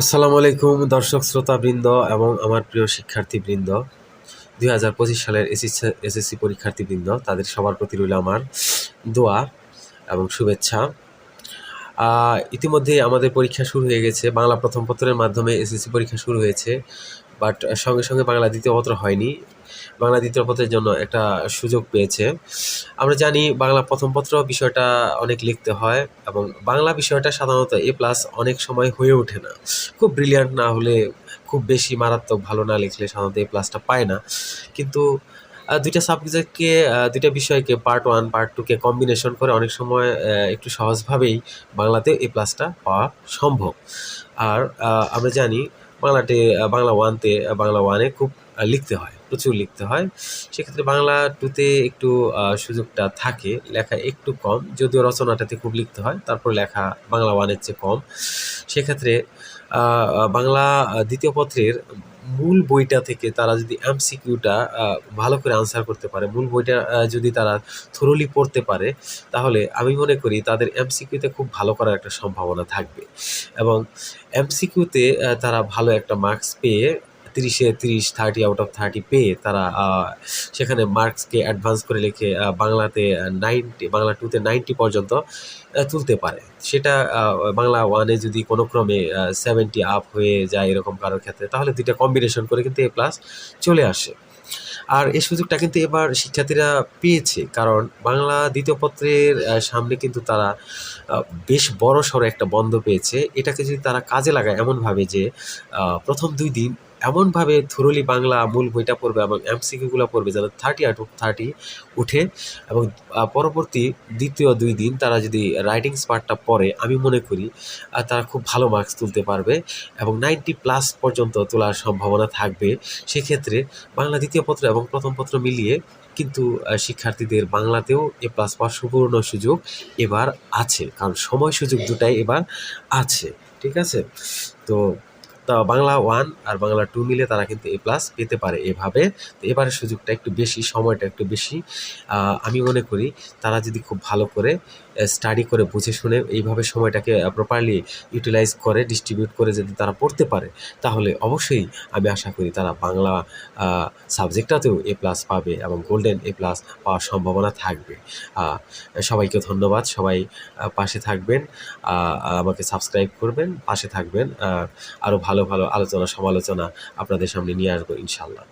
আসসালামু আলাইকুম, দর্শক শ্রোতাবৃন্দ এবং আমার প্রিয় শিক্ষার্থীবৃন্দ। দুই হাজার পঁচিশ সালের এসএসসি এসএসসি পরীক্ষার্থীবৃন্দ, তাদের সবার প্রতি রইল আমার দোয়া এবং শুভেচ্ছা। ইতিমধ্যেই আমাদের পরীক্ষা শুরু হয়ে গেছে। বাংলা প্রথম পত্রের মাধ্যমে এসএসসি পরীক্ষা শুরু হয়েছে, বাট সঙ্গে সঙ্গে বাংলা দ্বিতীয় পত্র হয়নি। বাংলা দ্বিতীয় পত্রের জন্য একটা সুযোগ পেয়েছে। আমরা জানি বাংলা প্রথম পত্র বিষয়টা অনেক লিখতে হয় এবং বাংলা বিষয়টা সাধারণত এ প্লাস অনেক সময় হয়ে ওঠে না। খুব ব্রিলিয়ান্ট না হলে খুব বেশি মারাত্মক ভালো না লিখলে সাধারণত এ প্লাসটা পায় না। কিন্তু দুইটা সাবজেক্টকে দুইটা বিষয়কে পার্ট ওয়ান পার্ট টুকে কম্বিনেশন করে অনেক সময় একটু সহজভাবেই বাংলাতে এ প্লাসটা পাওয়া সম্ভব। আর আমরা জানি বাংলাতে বাংলা ওয়ানতে বাংলা ওয়ানে খুব লিখতে হয়, প্রচুর লিখতে হয়। সেক্ষেত্রে বাংলা টুতে একটু সুযোগটা থাকে, লেখা একটু কম, যদিও রচনাটাতে খুব লিখতে হয়, তারপর লেখা বাংলা ওয়ানের চেয়ে কম। সেক্ষেত্রে বাংলা দ্বিতীয় পত্রের মূল বইটা থেকে তারা যদি এমসিকিউটা ভালো করে আনসার করতে পারে, মূল বইটা যদি তারা থরোলি পড়তে পারে, তাহলে আমি মনে করি তাদের এমসিকিউতে খুব ভালো করার একটা সম্ভাবনা থাকবে। এবং এমসিকিউতে তারা ভালো একটা মার্কস পেয়ে তিরিশে তিরিশ থার্টি আউট অফ থার্টি পেয়ে তারা সেখানে মার্কসকে অ্যাডভান্স করে লিখে বাংলাতে নাইনটি বাংলা টুতে নাইনটি পর্যন্ত তুলতে পারে। সেটা বাংলা ওয়ানে যদি কোনো ক্রমে সেভেন্টি আপ হয়ে যায় এরকম কারোর ক্ষেত্রে, তাহলে দুইটা কম্বিনেশন করে কিন্তু এ প্লাস চলে আসে। আর এই সুযোগটা কিন্তু এবার শিক্ষার্থীরা পেয়েছে, কারণ বাংলা দ্বিতীয় পত্রের সামনে কিন্তু তারা বেশ বড় সড়ো একটা বন্ধ পেয়েছে। এটাকে যদি তারা কাজে লাগায় এমনভাবে যে প্রথম দুই দিন এমনভাবে থরলি বাংলা মূল বইটা পড়বে এবং এমসিকিউগুলো পড়বে যাতে থার্টি আউট অফ থার্টি উঠে এবং পরবর্তী দ্বিতীয় দুই দিন তারা যদি রাইটিং পার্টটা পড়ে, আমি মনে করি তারা খুব ভালো মার্কস তুলতে পারবে এবং নাইনটি প্লাস পর্যন্ত তোলার সম্ভাবনা থাকবে। সেক্ষেত্রে বাংলা দ্বিতীয় পত্র এবং প্রথম পত্র মিলিয়ে কিন্তু শিক্ষার্থীদের বাংলাতেও এ প্লাস পাওয়ার সুবর্ণ সুযোগ এবার আছে। কারণ সময় সুযোগ দুটাই এবার আছে। ঠিক আছে? তা বাংলা ওয়ান আর বাংলা টু মিলে তারা কিন্তু এ প্লাস পেতে পারে এভাবে। তো এবারের সুযোগটা একটু বেশি, সময়টা একটু বেশি। আমি মনে করি তারা যদি খুব ভালো করে স্টাডি করে, বুঝে শুনে এইভাবে সময়টাকে প্রপারলি ইউটিলাইজ করে ডিস্ট্রিবিউট করে যদি তারা পড়তে পারে, তাহলে অবশ্যই আমি আশা করি তারা বাংলা সাবজেক্টটাতেও এ প্লাস পাবে এবং গোল্ডেন এ প্লাস পাওয়ার সম্ভাবনা থাকবে। সবাইকে ধন্যবাদ। সবাই পাশে থাকবেন। আমাকে সাবস্ক্রাইব করবেন, পাশে থাকবেন। আরও ভালো ভালো ভালো আলোচনা সমালোচনা আপনাদের সামনে নিয়ে আসব ইনশাল্লাহ